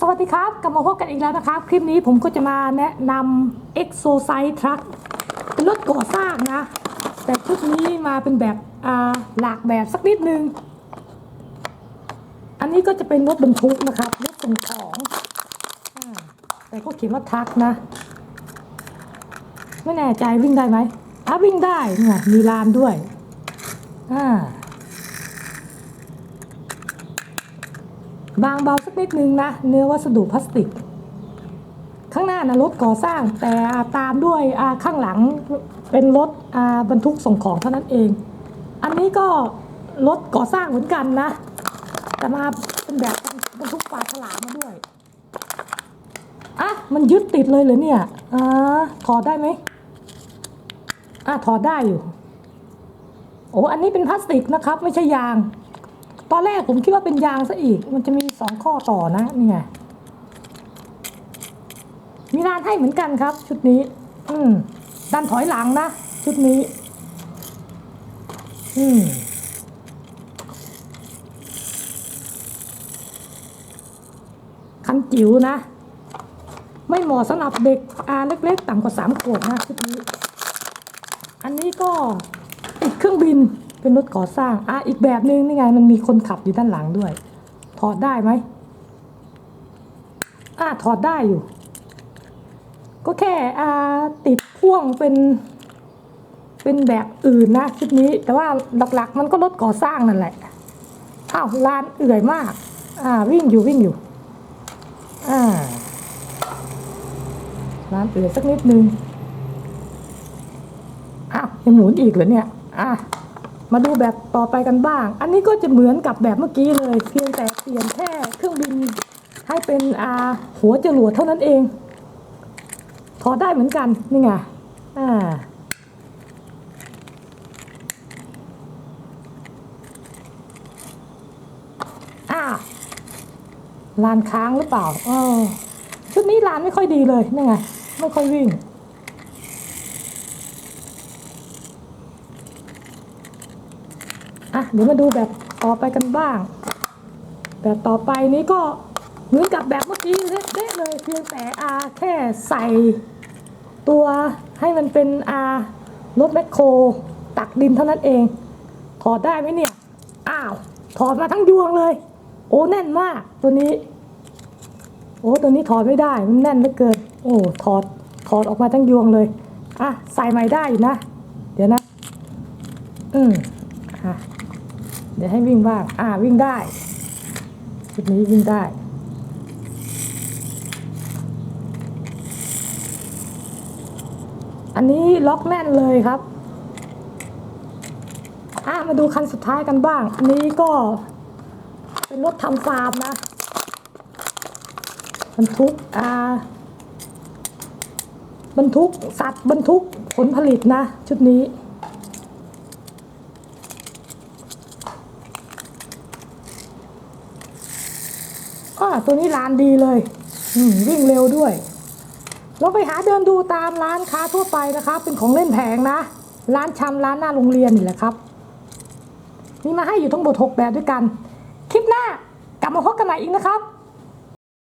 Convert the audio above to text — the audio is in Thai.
สวัสดีครับกลับมาพบกันอีกแล้วนะครับ คลิปนี้ผมก็จะมาแนะนำ Exosite Truck เป็นรถก่อสร้างนะ แต่ชุดนี้มาเป็นแบบอาหลากแบบสักนิดนึง อันนี้ก็จะเป็นรถบรรทุกนะครับรถส่งของอแต่ก็เขียนว่าทัคนะ ไม่แน่ใจวิ่งได้ไหมอะวิ่งได้เนี่ยมีลานด้วยอ่า บางเบาสักนิดนึงนะ เนื้อวัสดุพลาสติก ข้างหน้านะรถก่อสร้างแต่ตามด้วยข้างหลังเป็นรถบรรทุกส่งของเท่านั้นเอง อันนี้ก็รถก่อสร้างเหมือนกันนะ แต่มาเป็นแบบบรรทุกปลาฉลามมาด้วยอะมันยึดติดเลยเหรอเนี่ยอ่าถอดได้ไหมอะถอดได้อยู่โอ้อันนี้เป็นพลาสติกนะครับ ไม่ใช่ยาง ตอนแรกผมคิดว่าเป็นยางซะอีก มันจะมี สองข้อต่อนะเนี่ไงมีร้านให้เหมือนกันครับ ชุดนี้ อืมดันถอยหลังนะ ชุดนี้ อืมคันจิ๋วนะ ไม่เหมาะสำหรับเด็กอาเล็กๆ ต่ำกว่าสามขวบนะชุดนี้ อันนี้ก็ติดเครื่องบินเป็นรถก่อสร้างอะอีกแบบนึงนี่ไงมันมีคนขับอยู่ด้านหลังด้วย ถอดได้ไหมอะถอดได้อยู่ ก็แค่อ่าติดพ่วงเป็น เป็นแบบอื่นนะชุดนี้ แต่ว่าหลักๆ มันก็รถก่อสร้างนั่นแหละอ้าวลานเอื่อยมาก อ่า วิ่งอยู่วิ่งอยู่ อ่าลานเอื่อยสักนิดนึงอ้าวยังหมุนอีกเหรอเนี่ย อะมาดูแบบต่อไปกันบ้าง อันนี้ก็จะเหมือนกับแบบเมื่อกี้เลย เพียงแต่ ปลี่ยนแค่เครื่องบินให้เป็นอาหัวจรวดเท่านั้นเอง ถอดได้เหมือนกันนี่ไงอ่าอ่าลานค้างหรือเปล่าเออชุดนี้ลานไม่ค่อยดีเลยนี่ไงไม่ค่อยวิ่งอะเดี๋ยวมาดูแบบต่อไปกันบ้าง แบบต่อไปนี้ก็เหมือนกับแบบเมื่อกี้เด๊ะเลยเพียงแต่อาแค่ใส่ตัวให้มันเป็นอารถแมคโคร ตักดินเท่านั้นเอง ถอดได้ไหมเนี่ย อ้าว ถอดมาทั้งยวงเลย โอ้แน่นมากตัวนี้ โอ้ตัวนี้ถอดไม่ได้มันแน่นเหลือเกิน โอ้ถอดถอดออกมาทั้งยวงเลย อะ ใส่ใหม่ได้อยู่นะ เดี๋ยวนะ อืมอะเดี๋ยวให้วิ่งบ้าง อ่าวิ่งได้ ชุดนี้วิ่งได้ อันนี้ล็อกแน่นเลยครับอะมาดูคันสุดท้ายกันบ้าง อันนี้ก็เป็นรถทำฟาร์มนะบรรทุกอ่าบรรทุกสัตว์บรรทุกผลผลิตนะ ชุดนี้ อ่าตัวนี้ร้านดีเลยวิ่งเร็วด้วยเราไปหาเดินดูตามร้านค้าทั่วไปนะครับ เป็นของเล่นแพงนะ ร้านชำร้านหน้าโรงเรียนนี่แหละครับ มีมาให้อยู่ทั้งหมดหกแบบด้วยกัน คลิปหน้ากลับมาพบกันใหม่อีกนะครับ